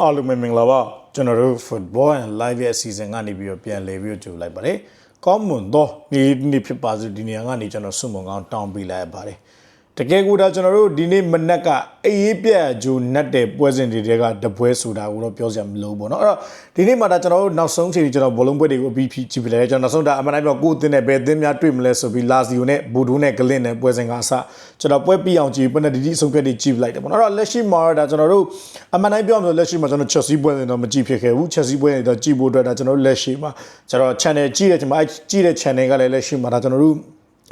အားလုံးပဲမင်္ဂလာပါကျွန်တော်တို့ football and live ရဲ့အစီအစဉ်ကနေပြီးတော့ပြန်လည်ပြီးတော့ကြိုလိုက်ပါတယ်ကောင်းမွန်သောနေ့နေ့ဖြစ်ပါစေဒီနေရာကနေကျွန်တော်ဆုမွန်ကောင်းတောင်းပေးလိုက်ရပါတယ် တကယ်ကိုဒါကျွန်တော်တို့ဒီနေ့မနက်ကအေးအေးပြက်ဂျိုနတ်တဲ့ပွဲစဉ်တွေကတပွဲဆိုတာကိုတော့ပြောစရာမလိုဘူးပေါ့နော်အဲ့တော့ဒီနေ့မှာဒါကျွန်တော်တို့နောက်ဆုံးချိန်ကျွန်တော်ဘောလုံးပွဲတွေကိုအပြီးဖြည့်ကြည့်ပြလိုက်တယ်ကျွန်တော်နောက်ဆုံးဒါအမှန်တိုင်းပြောကိုယ်အတင်းနဲ့ဘယ်အတင်းများတွေ့မလဲဆိုပြီးလာစီယိုနဲ့ဘူဒိုနဲ့ဂလင်းနဲ့ပွဲစဉ်ကအစကျွန်တော်ပွဲပြီးအောင်ကြည့်ပနဒီဒီအဆုံးဖြတ်တွေကြည့်လိုက်တယ်ပေါ့နော်အဲ့တော့လက်ရှိမှာဒါကျွန်တော်တို့အမှန်တိုင်းပြောမှဆိုလက်ရှိမှာကျွန်တော် Chelsea ပွဲစဉ်တော့မကြည့်ဖြစ်ခဲ့ဘူး Chelsea ပွဲစဉ်တော့ကြည့်ဖို့အတွက်ဒါကျွန်တော်တို့လက်ရှိမှာကျွန်တော် channel ကြည့်တဲ့ချိန်မှာကြည့်တဲ့ channel ကလည်းလက်ရှိမှာဒါကျွန်တော်တို့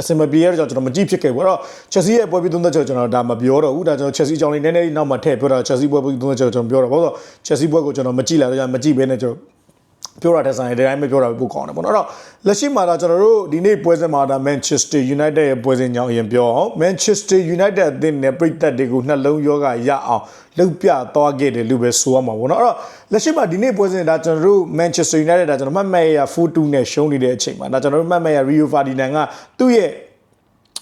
အစင်မပြေရတော့ကျွန်တော်မကြည့်ဖြစ်ခဲ့ဘူးအဲ့တော့ Chelsea ရဲ့ပွဲပြီးသုံးသက်ချက်ကျွန်တော်ဒါမပြောတော့ဘူးဒါကျွန်တော် Chelsea အကြောင်းလေးနည်းနည်းလေးနောက်မှထည့်ပြောတာ Chelsea ပွဲပြီးသုံးသက်ချက်ကျွန်တော်ပြောတော့ဘာလို့ Chelsea ပွဲကိုကျွန်တော်မကြည့်လာတော့မကြည့်ဘဲနဲ့ကျွန်တော် ပြောတာတဲ့ဆိုင်ဒီတိုင်းမပြောတာပိုကောင်းတယ်ပေါ့နော်အဲ့တော့လက်ရှိမှာတော့ကျွန်တော်တို့ဒီနေ့ပွဲစဉ်မှာဒါ Manchester United ရဲ့ပွဲစဉ်ကြောင်းအရင်ပြောအောင် Manchester United အသင်းနဲ့ပြည်သက်တွေကိုနှလုံးယောဂရအောင်လှုပ်ပြသွားခဲ့တယ်လို့ပဲဆိုရမှာပေါ့နော်အဲ့တော့လက်ရှိမှာဒီနေ့ပွဲစဉ်ဒါကျွန်တော်တို့ Manchester United ဒါကျွန်တော်မှတ်မှတ်ရ4-2နဲ့ရှုံးနေတဲ့အချိန်မှာဒါကျွန်တော်တို့မှတ်မှတ်ရ Rio Ferdinand ကသူ့ရဲ့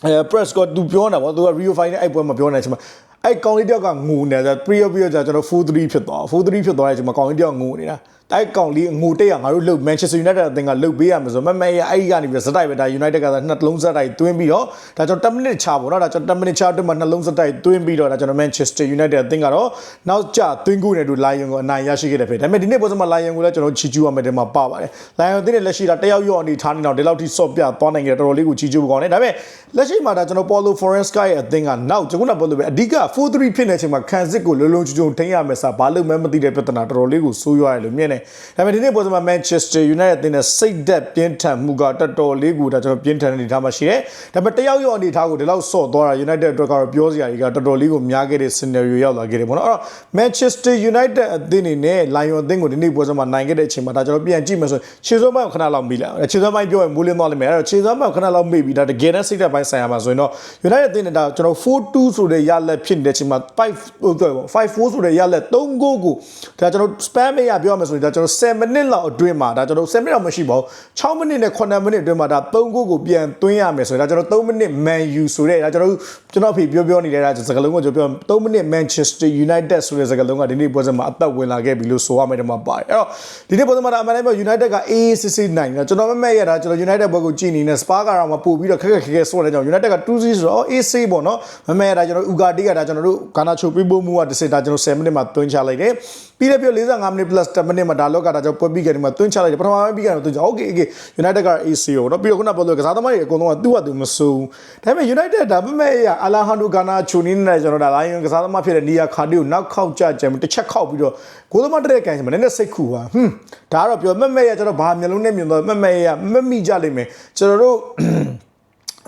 အဲ press ကသူပြောနေတာပေါ့သူက Rio Ferdinand အဲ့ပွဲမှာပြောနေတဲ့အချိန်မှာအဲ့ကောင်လေးတယောက်ကငိုနေတာဆိုတော့ pre ပြီးတော့ကျွန်တော်4-3ဖြစ်သွား4-3ဖြစ်သွားတဲ့အချိန်မှာကောင်လေးတယောက်ငိုနေတာ တိုက်ကောင်လေးငိုတက်ရငါတို့လှုပ် Manchester United အသင်းကလှုပ်ပေးရမယ်ဆိုမမရအဲ့ဒီကနေပြီးစတိုက်ပဲဒါ United ကသာနှစ်လုံးစတိုက်သွင်းပြီးတော့ဒါကျွန်တော်10မိနစ်ချပေါ့နော်ဒါကျွန်တော်10မိနစ်ချအတွင်းမှာနှလုံးစတိုက်သွင်းပြီးတော့ဒါကျွန်တော် Manchester United အသင်းကတော့နောက်ကျသွင်းကိုနဲ့တူ Lion ကိုအနိုင်ရရှိခဲ့တယ်ဖြစ်ဒါပေမဲ့ဒီနေ့ပွဲစဉ်မှာ Lion ကိုလည်းကျွန်တော်ချီကျူးရမယ်တဲ့မှာပါပါတယ် Lion အသင်းနဲ့လက်ရှိတာတယောက်ရော့အနေထားနေတော့ဒီလောက်ထိဆော့ပြသွားနိုင်ကြတယ်တော်တော်လေးကိုချီကျူးကောင်းတယ်ဒါပေမဲ့လက်ရှိမှာဒါကျွန်တော် Paulo Foresca ရဲ့အသင်းကနောက်ကျွန်တော်ကပြောလို့ပဲအဓိက4-3ဖြစ်နေတဲ့အချိန်မှာခံစစ်ကိုလုံးလုံးချုံချုံထိန်းရမယ်စာဘာလို့မှမသိတဲ့ပြဿနာတော်တော်လေးကိုဆိုးရွားတယ်လို့မြင်တယ်ဒါပေမဲ့ဒီနေ့ပွဲစဉ်မှာ Manchester United အသင်းနဲ့စိတ်သက်ပြင်းထန်မှုကတော်တော်လေးကိုဒါကျွန်တော်ပြင်းထန်တဲ့အနေအထားမှာရှိတယ်ဒါပေမဲ့တယောက်ရော့အနေအထားကိုဒီလောက်ဆော့သွားတာ United အတွက်ကတော့ပြောစရာကြီးကတော်တော်လေးကိုများခဲ့တဲ့ scenario ရောက်လာခဲ့တယ်ပေါ့နော်အဲ့တော့ Manchester United အသင်းအနေနဲ့ Lion အသင်းကိုဒီနေ့ပွဲစဉ်မှာနိုင်ခဲ့တဲ့အချိန်မှာဒါကျွန်တော်ပြန်ကြည့်မယ်ဆိုရင်ခြေစွမ်းပိုင်းကိုခဏလောက်မိလာခြေစွမ်းပိုင်းပြောရင်မိုးလင်းသွားလိမ့်မယ်အဲ့တော့ခြေစွမ်းပိုင်းကိုခဏလောက်မိပြီးဒါတကယ်တမ်းစိတ်သက်ပိုင်းဆိုင်ရာမှာဆိုရင်တော့ United အသင်းနဲ့ဒါကျွန်တော်4-2ဆိုတဲ့ရလက်ဖြစ်နေတဲ့အချိန်မှာ5ဟိုတော့5-4ဆိုတဲ့ရလက်3ဂိုးကိုဒါကျွန်တော် spam မရပြောရမယ်ဆိုရင်ဒါကျွန်တော်7မိနစ်လောက်အတွင်းမှာဒါကျွန်တော်7မိနစ်တော့မရှိပါဘူး6မိနစ်နဲ့9မိနစ်အတွင်းမှာဒါ3ဂိုးကိုပြန်သွင်းရမယ်ဆိုရင်ဒါကျွန်တော်3မိနစ် Man U ဆိုတဲ့ဒါကျွန်တော်ကျွန်တော်အဖေပြောပြောနေတဲ့ဒါစကားလုံးကိုကျွန်တော်ပြော3မိနစ် Manchester United ဆိုတဲ့စကားလုံးကဒီနေ့ပွဲစဉ်မှာအသက်ဝင်လာခဲ့ပြီလို့ဆိုရမယ်တော့မှာပါတယ်အဲ့တော့ဒီနေ့ပွဲစဉ်မှာဒါအမှန်တမ်းပြော United က AACC နိုင်တယ်ကျွန်တော်မမဲ့ရတာကျွန်တော် United ဘက်ကိုကြည့်နေနေ Spa ကတော့မပို့ပြီးတော့ခက်ခက်ခက်ခက်ဆော့တဲ့ကြောင့် United က2-0ဆိုတော့ AC ပေါ့နော်မမဲ့ရတာကျွန်တော် Ugarte ကဒါကျွန်တော်တို့ဂါနာချိုပေးဖို့မှုကတစ်စက်ဒါကျွန်တော်7မိနစ်မှာသွင်းချလိုက်တယ် ပြီးလည်းပြော45မိနစ် plus 10မိနစ်မှာဒါလောက်ကဒါကျွန်တော်ပွဲပြီးကြတယ်မှာသွင်းချလိုက်တယ်ပထမပိုင်းပြီးကြတယ်သွင်းချ Okay okay United က AC ရောနော်ပြီးတော့ခုနပြောလို့ကစားသမားတွေအကုန်လုံးကသူ့ဟာသူမစိုးဒါပေမဲ့ United ဒါပေမဲ့ရအလာဟန်ဒိုဂါနာချိုနီနဲ့ကျွန်တော်ဒါလိုင်းကစားသမားဖြစ်တဲ့နီယာခါတီကိုနောက်ခောက်ကြကြမ်းတစ်ချက်ခောက်ပြီးတော့ကိုသမားတက်တဲ့ကန်ချင်မနည်းနည်းစိတ်ခူပါဟွန်းဒါကတော့ပြောမက်မက်ရကျွန်တော်ဘာမျိုးလုံးနဲ့မြင်တော့မက်မက်ရမက်မိကြလိမ့်မယ်ကျွန်တော်တို့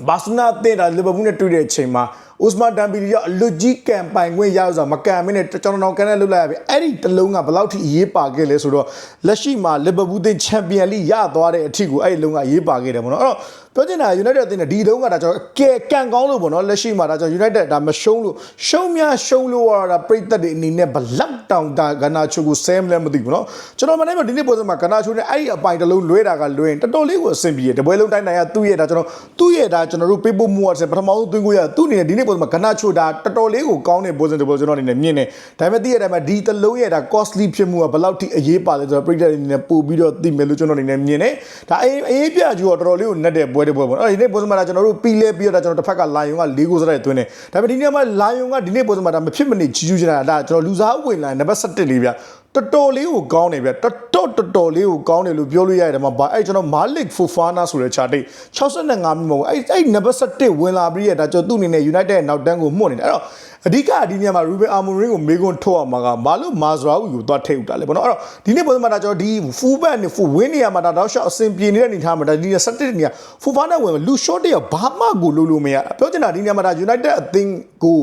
ဘာစနာတင်တာလီဗာပူးနဲ့တွေ့တဲ့အချိန်မှာ ဥစမန်ဒမ်ဘီလီကအလွတ်ကြီးကမ်ပိုင်ခွင့်ရဆိုမကန်မင်းနဲ့ကျွန်တော်တော်ကန်နဲ့လွတ်လိုက်ရပြီအဲ့ဒီတလုံးကဘယ်လောက်ထိအရေးပါခဲ့လဲဆိုတော့လက်ရှိမှာလီဗာပူးတင်ချန်ပီယံလိရသွားတဲ့အထိကိုအဲ့ဒီလုံးကအရေးပါခဲ့တယ်ပေါ့နော်အဲ့တော့ပြောချင်တာ United အသင်းနဲ့ဒီလုံးကဒါကျွန်တော်ကဲကန်ကောင်းလို့ပေါ့နော်လက်ရှိမှာဒါကျွန်တော် United ဒါမရှုံးလို့ရှုံးများရှုံးလို့ရတာပြိသက်တွေအနေနဲ့ဘလောက်တောင်တာဂနာချိုကိုဆဲမလဲမသိဘူးနော်ကျွန်တော်မနေ့ကဒီနေ့ပွဲစမှာဂနာချိုနဲ့အဲ့ဒီအပိုင်တလုံးလွဲတာကလွဲရင်တော်တော်လေးကိုအဆင်ပြေတယ်တပွဲလုံးတိုင်းတိုင်းကသူ့ရဲ့ဒါကျွန်တော်သူ့ရဲ့ဒါကျွန်တော်တို့ပေးဖို့မှုရပထမဆုံးသွင်းကိုရသူ့အနေနဲ့ဒီနေ့ပွဲစမှာဂနာချိုဒါတော်တော်လေးကိုကောင်းတဲ့ပွဲစံတပွဲကျွန်တော်အနေနဲ့မြင်တယ်ဒါပေမဲ့သိရတဲ့အတိုင်းမှာဒီတလုံးရဲ့ဒါ costly ဖြစ်မှုကဘလောက်ထိအရေးပါလဲဆိုတော့ပြိသက်အနေနဲ့ပို့ပြီးတော့သိမယ်လို့ကျွန်တော်အနေနဲ့မြင်တယ်ဒါအေးအေးပြကျူတော့တော်တော်လေးကိုနှက်တဲ့ပွဲတစ်ပွဲပေါ့အဲ့ဒီနေ့ပွဲစမှာဒါကျွန်တော်တို့ပြီးလဲပြီးတော့ကျွန်တော်တစ်ဖက်ကလာယုံက၄ဂိုးစရိုက်သွင်းတယ်ဒါပေမဲ့ဒီနေ့မှာလာယုံကဒီနေ့ပွဲစမှာဒါမဖြစ်မနေကြီးကျူးချင်တာဒါကျွန်တော်လူစားဝင်လာနံပါတ်7လေးဗျ တော်တော်လေးကိုကောင်းတယ်ဗျတော်တော်တော်တော်လေးကိုကောင်းတယ်လို့ပြောလို့ရတယ်ဒီမှာဗာအဲ့ကျွန်တော်မာလစ်ဖူဖာနာဆိုတဲ့ chart တိတ်65မိနစ်မဟုတ်အဲ့အဲ့နံပါတ်7ဝင်လာပြီးရတာကျွန်တော်သူ့အနေနဲ့ United ရဲ့နောက်တန်းကိုမှုတ်နေတယ်အဲ့တော့အဓိကဒီညမှာ Ruben Amorim ကိုမေကွန်ထုတ်အောင်မှာကဘာလို့မာဇရာဝီကိုသွားထိတ်ဥတာလဲပေါ့နော်အဲ့တော့ဒီနေ့ပုံစံမှာဒါကျွန်တော်ဒီ full back နဲ့ full win နေရမှာဒါတော့ shot အဆင်ပြေနေတဲ့အနေထားမှာဒါဒီ7နေရ full far နဲ့ဝင်လူ short တွေကဘာမှကိုလို့လို့မရပြောချင်တာဒီညမှာဒါ United အသင်းကို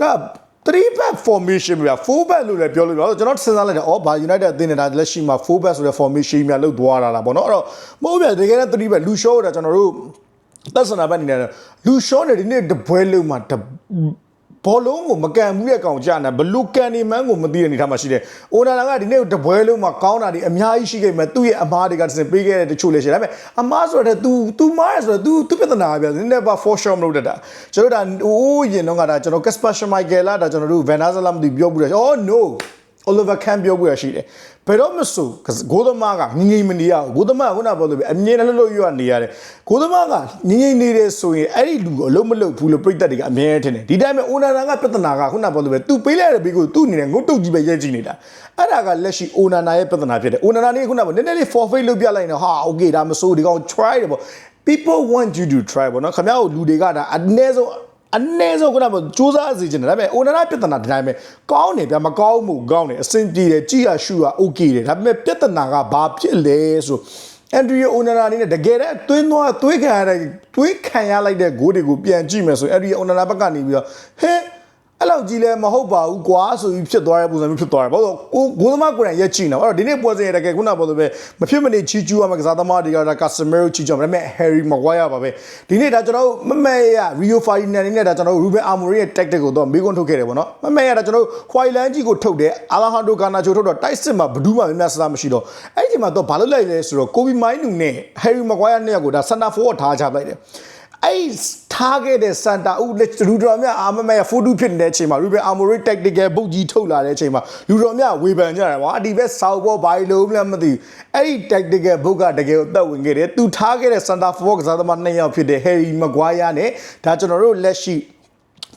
ဒါ 3 back formation ပြ4 back လို့လည်းပြောလို့ပြောကျွန်တော်စဉ်းစားလိုက်တယ်အော်ဘာ United အသင်းနဲ့ဒါလက်ရှိမှာ4 back ဆိုတဲ့ formation များလို့သွားတာလားပေါ့နော်အဲ့တော့မဟုတ်ပြတကယ်တော့3 back လူ short တာကျွန်တော်တို့သက်စနာဘက်အနေနဲ့လူ short နေဒီနေ့တပွဲလုံးမှာ ဘောလုံးကိုမကန်ဘူးတဲ့ကောင်ကြာနေဘလူကန်နေမှန်းကိုမသိတဲ့အနေထားမှာရှိတယ်။အိုနာလာကဒီနေ့တပွဲလုံးမှာကောင်းတာဒီအများကြီးရှိခဲ့မယ်သူ့ရဲ့အမားတွေကတစ်စင်ပေးခဲ့တဲ့တချို့လည်းရှိတယ်။ဒါပေမဲ့အမားဆိုတော့ तू तू မားရဆိုတော့ तू သူပြဿနာပဲနည်းနည်းပါ for sure မလုပ်တတ်တာ။ကျွန်တော်ဒါအိုးရင်တော့ကဒါကျွန်တော် Casper Schmeichel လာဒါကျွန်တော်တို့ Van Azer လာမသိပြောဘူးတယ်။ Oh no Oliver Kahn ပြောပြရရှိတယ်ဘယ်တော့မဆိုဂိုးသမားကငငိမ့်မနေရဘူးဂိုးသမားကခုနပြောလို့ပဲအမြင်နဲ့လှုပ်လှုပ်ရွရနေရတယ်ဂိုးသမားကငငိမ့်နေတယ်ဆိုရင်အဲ့ဒီလူကိုအလုံးမလုံးဘူးလို့ပြိတ္တတွေကအမြဲထင်တယ်ဒီတိုင်းပဲအိုနာနာကပြဿနာကခုနပြောလို့ပဲ तू ပေးလိုက်တဲ့ဘေးကို तू အနေနဲ့ငုတ်တုတ်ကြီးပဲရဲကြည့်နေတာအဲ့ဒါကလက်ရှိအိုနာနာရဲ့ပြဿနာဖြစ်တယ်အိုနာနာနေခုနကနည်းနည်းလေး forfeit လုပ်ပြလိုက်နေဟာ okay ဒါမဆိုးဒီကောင် try တယ်ပေါ့ people want you to try ပေါ့နော်ခင်ဗျားတို့လူတွေကဒါအနည်းဆုံး အနည်းဆုံးခုနကစူးစမ်းစီခြင်းတယ်ဒါပေမဲ့အိုနာနာပြဿနာဒီတိုင်းပဲကောင်းတယ်ဗျမကောင်းမှုကောင်းတယ်အဆင်ပြေတယ်ကြည်ရရှုရ okay တယ်ဒါပေမဲ့ပြဿနာကဘာဖြစ်လဲဆိုအန်ဒရီယိုအိုနာနာအနေနဲ့တကယ်တမ်းသွင်းသွားသွေးခံရတဲ့သွေးခံရလိုက်တဲ့ဂိုးတွေကိုပြန်ကြည့်မယ်ဆိုရင်အန်ဒရီယိုအိုနာနာဘက်ကနေပြီးတော့ဟဲ အဲ့လောက်ကြီးလဲမဟုတ်ပါဘူးကွာဆိုပြီးဖြစ်သွားတဲ့ပုံစံမျိုးဖြစ်သွားတယ်ဘာလို့ကိုဂိုးသမားကိုယ်တိုင်ရက်ကြည့်နေအဲ့တော့ဒီနေ့ပွဲစဉ်ရတကယ်ခုနပြောလို့ပဲမဖြစ်မနေချီကျူးရမယ့်ကစားသမားတွေကဒါကာစမီရိုချီကျူးရမယ်ဒါပေမဲ့ဟယ်ရီမဂွိုင်ယာပါပဲဒီနေ့ဒါကျွန်တော်တို့မမဲရရီယိုဖိုင်နယ်နေနဲ့ဒါကျွန်တော်တို့ရူဘင်အာမိုရီရဲ့ tactic ကိုတော့မေးခွန်းထုတ်ခဲ့တယ်ပေါ့နော်မမဲရဒါကျွန်တော်တို့ခွိုင်လန်ကြီးကိုထုတ်တယ်အာလာဟန်ဒိုကာနာချိုထုတ်တော့တိုက်စစ်မှာဘဒူးမှများများဆစားမရှိတော့အဲ့ဒီချိန်မှာတော့ဘာလို့လိုက်လဲဆိုတော့ကိုဘီမိုင်းနူနဲ့ဟယ်ရီမဂွိုင်ယာနှစ်ယောက်ကိုဒါစန်တာ4ထားချလိုက်တယ် အဲ့ထားခဲ့တဲ့စန်တာဦးလက်လူတော်မြအာမမဲဖိုတူဖြစ်နေတဲ့အချိန်မှာရူဘင်အာမိုရီ tactical ပုတ်ကြီးထုတ်လာတဲ့အချိန်မှာလူတော်မြဝေဖန်ကြတယ်ကွာဒီဘက်ဆောက်ဘောဘာလို့မလဲမသိဘူးအဲ့ဒီ tactical ဘုတ်ကတကယ်ကိုတက်ဝင်ခဲ့တယ်သူထားခဲ့တဲ့စန်တာ4ကစားသမားနှစ်ယောက်ဖြစ်တဲ့ဟယ်ရီမဂွိုင်ယာနဲ့ဒါကျွန်တော်တို့လက်ရှိ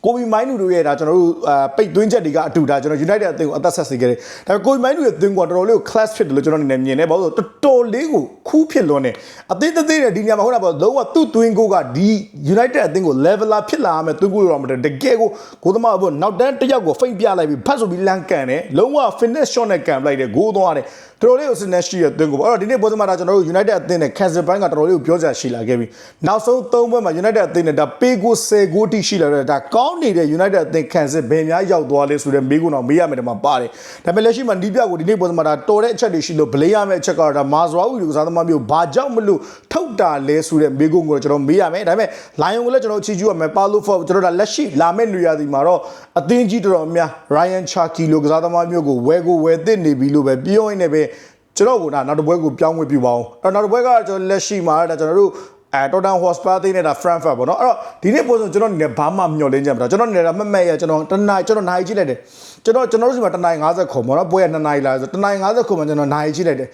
ကိုဘီမိုင်းနူတို့ရဲ့ဒါကျွန်တော်တို့အာပိတ်သွင်းချက်တွေကအတူဒါကျွန်တော် United အသင်းကိုအသက်ဆက်စေခဲ့တယ်။ဒါပေမဲ့ကိုဘီမိုင်းနူရဲ့အသင်းကတော်တော်လေးကို class ဖြစ်တယ်လို့ကျွန်တော်အနေနဲ့မြင်တယ်။ဘာလို့လဲဆိုတော့တော်တော်လေးကိုခူးဖြစ်လွန်းတယ်။အသင်းတစ်သေးတဲ့ဒီနေရာမှာဟုတ်လားပေါ့လုံးဝသူ့သွင်းကိုကဒီ United အသင်းကို leveler ဖြစ်လာမယ်သွင်းကိုတော့မတယ်တကယ်ကိုကိုသမားပေါ့နောက်တန်းတစ်ယောက်ကိုဖိတ်ပြလိုက်ပြီးဖတ်ဆိုပြီးလမ်းကန်တယ်။လုံးဝ finish shot နဲ့ကန်ပလိုက်တယ်ဂိုးသွားတယ်။ တော်တော်လေးကို synergy ရဲ့သွင်းကိုပေါ့အဲ့တော့ဒီနေ့ပွဲသမားဒါကျွန်တော်တို့ United အသင်းနဲ့ Cancel ဘိုင်းကတော်တော်လေးကိုပြောစရာရှိလာခဲ့ပြီ။နောက်ဆုံး၃ပွဲမှာ United အသင်းနဲ့ဒါပေးကို10ဂိုးတိရှိလာတဲ့ဒါကောင်းနေတဲ့ United အသင်း Cancel ဘယ်များရောက်သွားလဲဆိုတဲ့မေးခွန်းတော့မေးရမယ်တမှာပါတယ်။ဒါပေမဲ့လက်ရှိမှာဒီပြကိုဒီနေ့ပွဲသမားဒါတော်တဲ့အချက်တွေရှိလို့ဗလေးရမယ့်အချက်ကတော့ဒါမာဇရာဝီလူကစားသမားမျိုးဘာကြောင့်မလို့ထုတ်တာလဲဆိုတဲ့မေးခွန်းကိုကျွန်တော်မေးရမယ်။ဒါပေမဲ့ Lion ကိုလည်းကျွန်တော်ချီကျူးရမယ်ပါလို့ for ကျွန်တော်ဒါလက်ရှိလာမယ့်နေရာဒီမှာတော့အသင်းကြီးတော်တော်များ Ryan Charky လိုကစားသမားမျိုးကိုဝယ်ကိုဝယ်သစ်နေပြီလို့ပဲပြောရင်းနဲ့ပဲ ကျွန်တော်ကနောက်တစ်ပွဲကိုပြောင်းဝင်ပြပါအောင်အဲ့နောက်တစ်ပွဲကကျွန်တော်လက်ရှိမှာဒါကျွန်တော်တို့အဲတော်တန်ဟော့စပါသိနေတာ Frankfurt ပေါ့နော်အဲ့တော့ဒီနေ့ပုံစံကျွန်တော်အနေနဲ့ဘာမှမျှော်လင့်ချက်မတော့ကျွန်တော်အနေနဲ့မမက်ရကျွန်တော်တနိုင်ကျွန်တော်နိုင်ကြည့်လိုက်တယ်ကျွန်တော်ကျွန်တော်တို့စီမှာတနိုင်50ခုပေါ့နော်ပွဲက2နိုင်လာဆိုတနိုင်50ခုမှာကျွန်တော်နိုင်ကြည့်လိုက်တယ်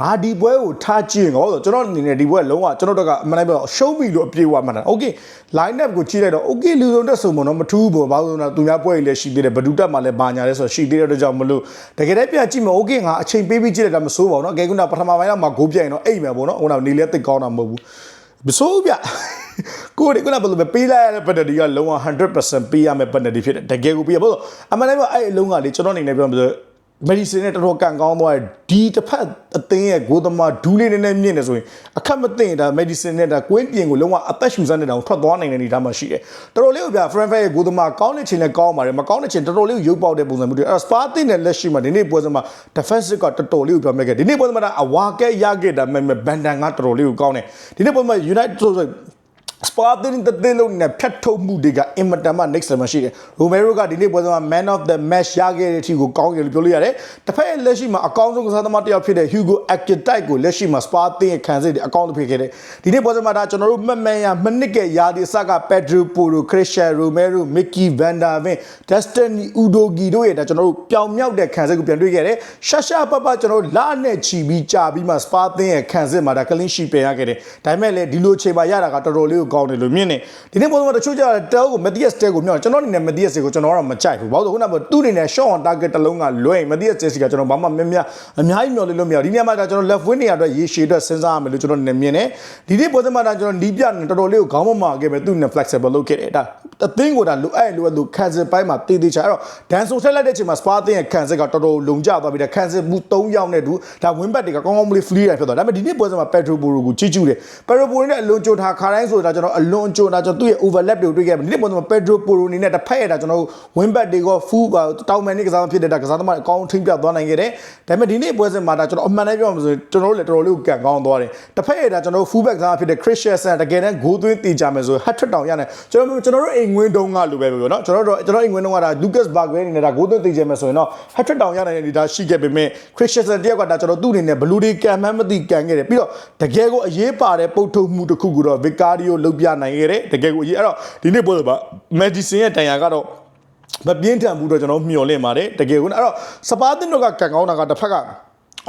ငါဒီပွဲကိုထားကြည့်ရောဆိုကျွန်တော်အနေနဲ့ဒီပွဲလုံးဝကျွန်တော်တို့ကအမှန်တိုင်းပြောရှုံးပြီလို့အပြေဝမှန်တာ။ Okay line up ကိုကြည့်လိုက်တော့ okay လူစုံတက်စုံပေါ့နော်မထူးဘူးဘာလို့လဲဆိုတော့သူများပွဲကြီးလည်းရှိသေးတယ်ဘဒုတက်မှလည်းပါညာလဲဆိုတော့ရှိသေးတဲ့အတွက်ကြောင့်မလို့တကယ်တည်းပြကြည့်မယ် okay ငါအချိန်ပေးပြီးကြည့်လိုက်တာမဆိုးပါဘူးနော်။ကဲခုနပထမပိုင်းတော့မှဂိုးပြိုင်တော့အိမ်မယ်ပေါ့နော်။ခုနနေလဲတိတ်ကောင်းတာမဟုတ်ဘူး။မဆိုးပြကိုယ်ဒီကနဘယ်လိုပဲပေးလိုက်ရတဲ့ penalty ကလုံးဝ100%ပေးရမယ့် penalty ဖြစ်တယ်။တကယ်ကိုပေးရပေါ့။အမှန်တိုင်းပြောအဲ့အလုံးကလေကျွန်တော်အနေနဲ့ပြောမှာဆို မက်ဒီဆင်နဲ့တော်တော်ကန်ကောင်းသွားတယ်ဒီတစ်ဖက်အသင်းရဲ့ဂိုးသမားဒူးလေးနည်းနည်းမြင့်နေဆိုရင်အခက်မသိရင်ဒါမက်ဒီဆင်နဲ့ဒါကွင်းပြင်ကိုလုံးဝအသက်ရှူစမ်းနေတာကိုထွက်သွားနိုင်တဲ့အနေအထားမှာရှိတယ်တော်တော်လေးကိုပြဖရန်ဖက်ရဲ့ဂိုးသမားကောင်းတဲ့ချိန်နဲ့ကောင်းပါတယ်မကောင်းတဲ့ချိန်တော်တော်လေးကိုရုပ်ပေါက်တဲ့ပုံစံမျိုးတွေအဲ့စပါသင်းနဲ့လက်ရှိမှာဒီနေ့ပွဲစမှာ defensive ကတော်တော်လေးကိုပြောမဲ့ခဲ့ဒီနေ့ပွဲစမှာအဝါကဲရခဲ့တာမဲ့ဘန်ဒန်ကတော်တော်လေးကိုကောင်းတယ်ဒီနေ့ပွဲမှာ United ဆိုစပါတင်တဲ့တဲ့လုံးနဲ့ဖြတ်ထုတ်မှုတွေကအင်မတန်မှ next level ရှိတယ်။ရိုမဲရိုကဒီနေ့ပွဲစဉ်မှာ man of the match ရခဲ့တဲ့အထိကိုကောင်းတယ်လို့ပြောလို့ရတယ်။တစ်ဖက်လက်ရှိမှာအကောင်းဆုံးကစားသမားတစ်ယောက်ဖြစ်တဲ့ Hugo Ekitike ကိုလက်ရှိမှာ spa တင်ရဲ့ခံစစ်တွေအကောင်းဆုံးဖြစ်ခဲ့တယ်။ဒီနေ့ပွဲစဉ်မှာဒါကျွန်တော်တို့မှတ်မှန်ရမနစ်ကရာဒီစက Pedro Porro, Christian Romero, Mickey Van der Ven, Destiny Udogi တို့ရဲ့ဒါကျွန်တော်တို့ပြောင်မြောက်တဲ့ခံစစ်ကိုပြန်တွေ့ခဲ့တယ်။ရှာရှာပပကျွန်တော်တို့လာနဲ့ချီပြီးကြာပြီးမှ spa တင်ရဲ့ခံစစ်မှာဒါ clean sheet ပြန်ရခဲ့တယ်။ဒါပေမဲ့လည်းဒီလိုချိန်မှာရတာကတော်တော်လေးကိုကောင်းတယ်လို့မြင်တယ်ဒီနေ့ပုံစံတချို့ကြတဲ့တဲကိုမက်တီယက်တဲကိုမြောက်ကျွန်တော်အနေနဲ့မက်တီယက်ကိုကျွန်တော်ကတော့မကြိုက်ဘူးဘာလို့လဲခုနကသူ့အနေနဲ့ shot on target တစ်လုံးကလွဲရင်မက်တီယက်တဲစီကကျွန်တော်ဘာမှမများအများကြီးမျှော်လင့်လို့မရဒီနေ့မှာဒါကျွန်တော် left wing နေရာအတွက်ရေရှည်အတွက်စဉ်းစားရမယ်လို့ကျွန်တော်အနေနဲ့မြင်တယ်ဒီနေ့ပုံစံမှာဒါကျွန်တော်နီးပြနေတော်တော်လေးကိုခေါင်းမမာခဲ့ပဲသူ့နဲ့ flexible လုပ်ခဲ့တယ်ဒါအသင်းကိုဒါလိုအဲ့လိုလိုခံစစ်ပိုင်းမှာတည်တည်ချာအဲ့တော့ဒန်ဆိုထက်လိုက်တဲ့အချိန်မှာ spa အသင်းရဲ့ခံစစ်ကတော်တော်လုံကျသွားပြီးတဲ့ခံစစ်မှု၃ယောက်နဲ့တူဒါ win back တွေကကောင်းကောင်းမလေး free ရဖြစ်သွားဒါပေမဲ့ဒီနေ့ပွဲစဉ်မှာ Pedro Porro ကိုကြီးကျူးတယ် Pedro Porro နဲ့အလွန်ကြိုထားခါတိုင်းဆိုတာကျွန်တော်အလွန်ကြိုတာကျွန်တော်သူ့ရဲ့ overlap တွေကိုတွေ့ခဲ့တယ်ဒီနေ့ပုံစံမှာ Pedro Porro အနေနဲ့တစ်ဖက်ရတာကျွန်တော်တို့ win back တွေက full တောင်းမန်နေကစားဖြစ်တဲ့ဒါကစားသမားအကောင်းထိမ့်ပြသွားနိုင်ခဲ့တယ်ဒါပေမဲ့ဒီနေ့ပွဲစဉ်မှာဒါကျွန်တော်အမှန်တမ်းပြောမှာဆိုရင်ကျွန်တော်တို့လည်းတော်တော်လေးကိုကန်ကောင်းသွားတယ်တစ်ဖက်ရတာကျွန်တော်တို့ full back ကစားဖြစ်တဲ့ Christian တကယ်တမ်း goal သွင်းတည်ကြမယ်ဆို hat trick တောင်ရတယ်ကျွန်တော်ကျွန်တော်တို့အိမ်ငွင်းတုံးကလိုပဲပြောနော်ကျွန်တော်တို့ကျွန်တော်အိမ်ငွင်းတုံးကဒါ Lucas Bergwijn အနေနဲ့ဒါ goal သွင်းတည်ကြမယ်ဆိုရင်တော့ hat trick တောင်ရနိုင်တဲ့အနေဒါရှိခဲ့ပေမဲ့ Christian တယောက်ကဒါကျွန်တော်သူ့အနေနဲ့ဘလူးတွေကံမှန်းမသိကန်ခဲ့တယ်ပြီးတော့တကယ်ကိုအရေးပါတဲ့ပုတ်ထုတ်မှုတစ်ခုကိုတော့ Vicario လုပ်ပြနိုင်ခဲ့တယ်တကယ်ကိုအရေးအဲ့တော့ဒီနေ့ပွဲတော့ Madison ရဲ့တန်ရာကတော့မပြင်းထန်ဘူးတော့ကျွန်တော်မျှော်လင့်ပါတယ်တကယ်ကိုအဲ့တော့စပါးတင်တို့ကကန်ကောင်းတာကတစ်ဖက်က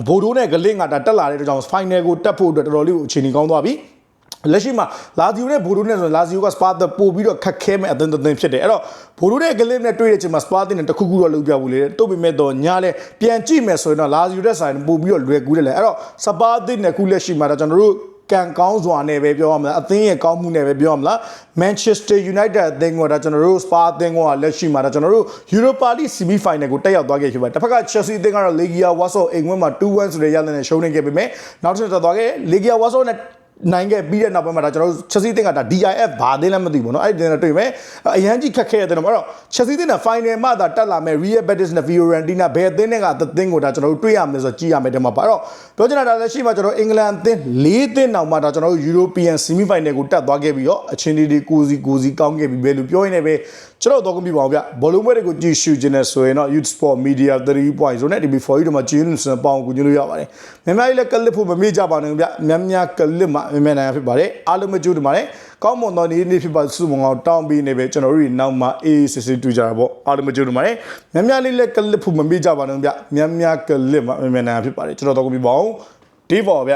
ဘိုးတို့နဲ့ဂလင်းကဒါတက်လာတဲ့အတွက်ကြောင့် final ကိုတက်ဖို့အတွက်တော်တော်လေးကိုအခြေအနေကောင်းသွားပြီလက်ရှိမှာလာဇီယိုနဲ့ဘိုဒိုနဲ့ဆိုရင်လာဇီယိုကစပါသက်ပို့ပြီးတော့ခက်ခဲမဲ့အသင်းတစ်သင်းဖြစ်တယ်အဲ့တော့ဘိုဒိုနဲ့ဂလင်းနဲ့တွေ့တဲ့အချိန်မှာစပါတင်နဲ့တစ်ခုခုတော့လုပ်ပြဘူးလေတို့ပေမဲ့တော့ညာလဲပြန်ကြည့်မယ်ဆိုရင်တော့လာဇီယိုတဲ့ဆိုင်ပို့ပြီးတော့လွယ်ကူးတယ်လေအဲ့တော့စပါတင်နဲ့ခုလက်ရှိမှာတော့ကျွန်တော်တို့ ကံကောင်းစွာနဲ့ပဲပြောရမလားအသင်းရဲ့ကောင်းမှုနဲ့ပဲပြောရမလား Manchester United အသင်းကဒါကျွန်တော်တို့ Spa အသင်းကလက်ရှိမှာဒါကျွန်တော်တို့ Europa League semi final ကိုတက်ရောက်သွားခဲ့ဖြစ်ပါတယ်တစ်ဖက်က Chelsea အသင်းကတော့ Legia Warsaw အိမ်ဝင်းမှာ2-1ဆိုတဲ့ရလဒ်နဲ့ရှုံးနေခဲ့ပေမဲ့နောက်တစ်ချက်သွားခဲ့ Legia Warsaw နဲ့ နိုင်ခဲ့ပြီးတဲ့နောက်ပိုင်းမှာဒါကျွန်တော်တို့ Chelsea တင်ကဒါ DIF ဘာသိလဲမသိဘူးเนาะအဲ့ဒီတင်တော့တွေ့မယ်အရန်ကြီးခက်ခဲတဲ့တော့အဲ့တော့ Chelsea တင်က final မှာဒါတက်လာမယ် Real Betis နဲ့ Fiorentina ဘယ်အသင်းတွေကသင်းကိုဒါကျွန်တော်တို့တွေ့ရမလဲဆိုတော့ကြည့်ရမယ်တဲ့မှာပါအဲ့တော့ပြောချင်တာဒါလည်းရှိမှကျွန်တော်အင်္ဂလန်အသင်း၄သင်းနောက်မှာဒါကျွန်တော်တို့ European semi final ကိုတက်သွားခဲ့ပြီးတော့အချင်းဒီဒီကိုစီကိုစီကောင်းခဲ့ပြီးပဲလို့ပြောရင်းနဲ့ပဲ ကျွန်တော်တော့ကွန်ပြပါအောင်ဗျဘောလုံးပွဲတွေကိုကြည့်ရှုခြင်းနဲ့ဆိုရင်တော့ Youth Sport Media 3.0နဲ့ TV4 တို့မှာဂျင်းစံပေါင်းကိုညွှန်လို့ရပါတယ်မြန်မာကြီးလည်းကလစ်ဖို့မမေ့ကြပါနဲ့ဗျများများကလစ်မှာမြန်မာနိုင်ငံဖြစ်ပါတယ်အားလုံးမကြိုးတင်ပါတယ်ကောင်းမွန်သောနေ့နေ့ဖြစ်ပါစုမငေါတောင်းပြီးနေပဲကျွန်တော်တို့ဒီနောက်မှာအေးစစ်စစ်တူကြတာပေါ့အားလုံးမကြိုးတင်ပါတယ်များများလေးလည်းကလစ်ဖို့မမေ့ကြပါနဲ့ဗျများများကလစ်မှာမြန်မာနိုင်ငံဖြစ်ပါတယ်ကျွန်တော်တော့ကွန်ပြပါအောင်ဒီပေါ်ဗျ